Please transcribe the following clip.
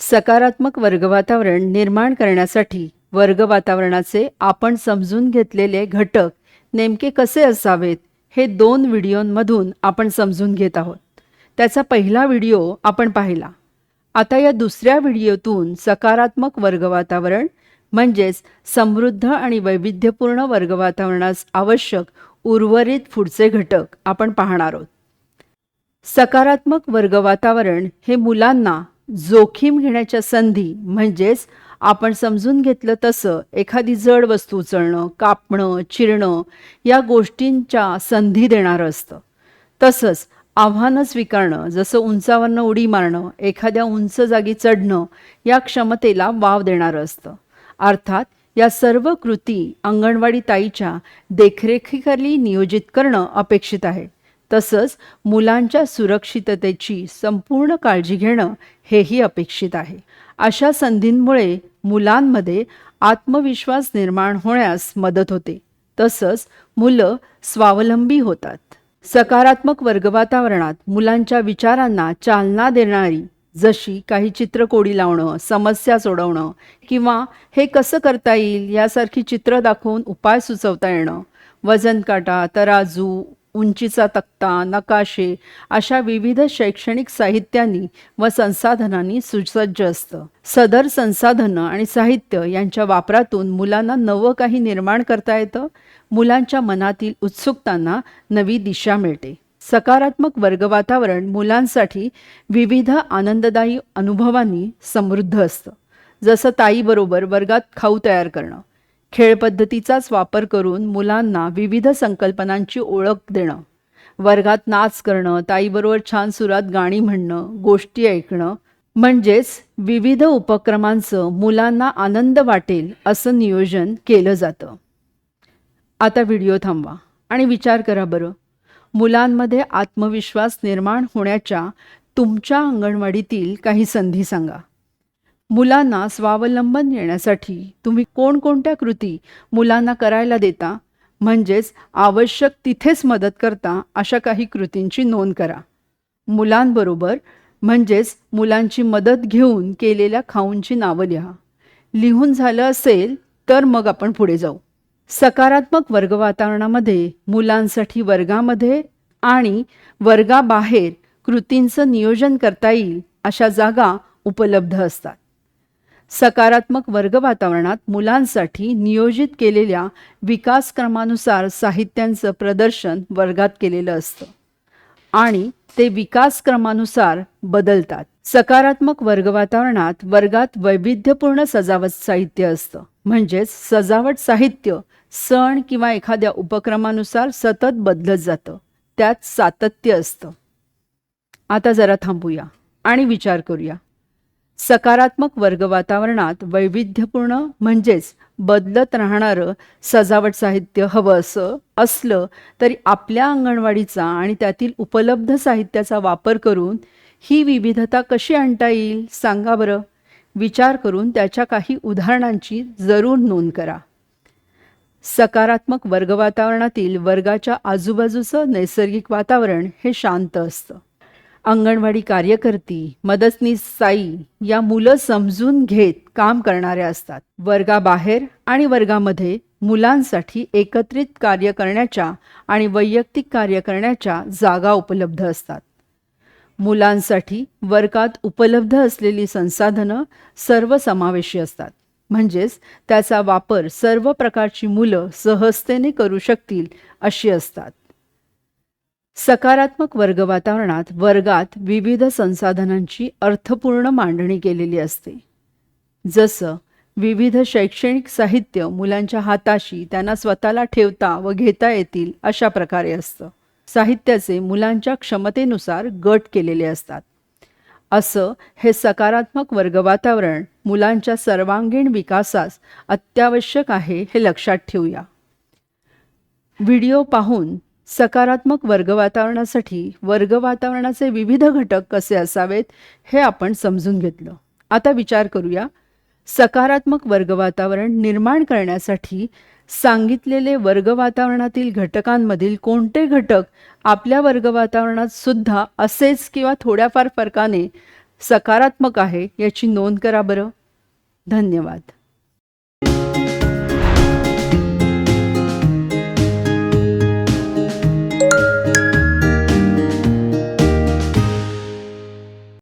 सकारात्मक वर्ग वातावरण निर्माण करण्यासाठी वर्ग वातावरणाचे आपण समजून घेतलेले घटक नेमके कसे असावेत हे दोन व्हिडिओंमधून आपण समजून घेत आहोत. त्याचा पहिला व्हिडिओ आपण पाहिला. आता या दुसऱ्या व्हिडिओतून सकारात्मक वर्ग वातावरण म्हणजेच समृद्ध आणि वैविध्यपूर्ण वर्ग वातावरणास आवश्यक उर्वरित पुढचे घटक आपण पाहणार आहोत. सकारात्मक वर्ग वातावरण हे मुलांना जोखीम घेण्याच्या संधी म्हणजेच आपण समजून घेतलं तसं एखादी जड वस्तू उचलणं कापणं चिरणं या गोष्टींच्या संधी देणारं असतं. तसंच आव्हानं स्वीकारणं जसं उंचावरनं उडी मारणं एखाद्या उंच जागी चढणं या क्षमतेला वाव देणारं असतं. अर्थात या सर्व कृती अंगणवाडी ताईच्या देखरेखीखाली नियोजित करणं अपेक्षित आहे. तसंच मुलांच्या सुरक्षिततेची संपूर्ण काळजी घेणं हेही अपेक्षित आहे. अशा संधींमुळे मुलांमध्ये आत्मविश्वास निर्माण होण्यास मदत होते. तसंच मुलं स्वावलंबी होतात. सकारात्मक वर्ग वातावरणात मुलांच्या विचारांना चालना देणारी जशी काही चित्रकोडी लावणं समस्या सोडवणं किंवा हे कसं करता येईल यासारखी चित्र दाखवून उपाय सुचवता येणं वजन काटा तराजू उंचीचा तक्ता नकाशे अशा विविध शैक्षणिक साहित्यांनी व संसाधनांनी सुसज्ज असतं. सदर संसाधनं आणि साहित्य यांच्या वापरातून मुलांना नवं काही निर्माण करता येतं. मुलांच्या मनातील उत्सुकतांना नवी दिशा मिळते. सकारात्मक वर्ग वातावरण मुलांसाठी विविध आनंददायी अनुभवांनी समृद्ध असतं. जसं ताईबरोबर वर्गात खाऊ तयार करणं. खेळ पद्धतीचाच वापर करून मुलांना विविध संकल्पनांची ओळख देणं वर्गात नाच करणं ताईबरोबर छान सुरात गाणी म्हणणं गोष्टी ऐकणं म्हणजेच विविध उपक्रमांचं मुलांना आनंद वाटेल असं नियोजन केलं जातं. आता व्हिडिओ थांबवा आणि विचार करा बरं. मुलांमध्ये आत्मविश्वास निर्माण होण्याच्या तुमच्या अंगणवाडीतील काही संधी सांगा. मुलांना स्वावलंबन येण्यासाठी तुम्ही कोणकोणत्या कृती मुलांना करायला देता? म्हणजेच आवश्यक तिथेच मदत करता अशा काही कृतींची नोंद करा. मुलांबरोबर म्हणजेच मुलांची मदत घेऊन केलेल्या खाऊंची नावं लिहा. लिहून झालं असेल तर मग आपण पुढे जाऊ. सकारात्मक वर्ग वातावरणामध्ये मुलांसाठी वर्गामध्ये आणि वर्गाबाहेर कृतींचं नियोजन करता येईल अशा जागा उपलब्ध असतात. सकारात्मक वर्ग वातावरणात मुलांसाठी नियोजित केलेल्या विकासक्रमानुसार साहित्यांचं प्रदर्शन वर्गात केलेलं असतं. आणि ते विकासक्रमानुसार बदलतात. सकारात्मक वर्ग वातावरणात वर्गात वैविध्यपूर्ण सजावट साहित्य असतं. म्हणजेच सजावट साहित्य सण किंवा एखाद्या उपक्रमानुसार सतत बदलत जातं. त्यात सातत्य असतं. आता जरा थांबूया आणि विचार करूया. सकारात्मक वर्ग वातावरणात वैविध्यपूर्ण म्हणजेच बदलत राहणारं सजावट साहित्य हवं असं असलं तरी आपल्या अंगणवाडीचा आणि त्यातील उपलब्ध साहित्याचा वापर करून ही विविधता कशी आणता येईल सांगा बरं. विचार करून त्याच्या काही उदाहरणांची जरूर नोंद करा. सकारात्मक वर्ग वातावरणातील वर्गाच्या आजूबाजूचं नैसर्गिक वातावरण हे शांत असतं. अंगणवाडी कार्यकर्ती मदतनीस साई या मुलं समजून घेत काम करणाऱ्या असतात. वर्गाबाहेर आणि वर्गामध्ये मुलांसाठी एकत्रित कार्य करण्याच्या आणि वैयक्तिक कार्य करण्याच्या जागा उपलब्ध असतात. मुलांसाठी वर्गात उपलब्ध असलेली संसाधनं सर्वसमावेशी असतात. म्हणजेच त्याचा वापर सर्व प्रकारची मुलं सहजतेने करू शकतील अशी असतात. सकारात्मक वर्ग वातावरणात वर्गात विविध संसाधनांची अर्थपूर्ण मांडणी केलेली असते. जसं विविध शैक्षणिक साहित्य मुलांच्या हाताशी त्यांना स्वतःला ठेवता व घेता येतील अशा प्रकारे असतं. साहित्याचे मुलांच्या क्षमतेनुसार गट केलेले असतात. असं हे सकारात्मक वर्ग वातावरण मुलांच्या सर्वांगीण विकासास अत्यावश्यक आहे हे लक्षात ठेवूया. व्हिडिओ पाहून सकारात्मक वर्ग वातावरणासाठी वर्ग वातावरणाचे विविध घटक कसे असावेत हे आपण समजून घेतलं. आता विचार करूया. सकारात्मक वर्ग वातावरण निर्माण करण्यासाठी सांगितलेले वर्ग वातावरणातील घटकांमधील कोणते घटक आपल्या वर्ग वातावरणात सुद्धा असेच किंवा थोड्याफार फरकाने सकारात्मक आहे याची नोंद करा बरं. धन्यवाद.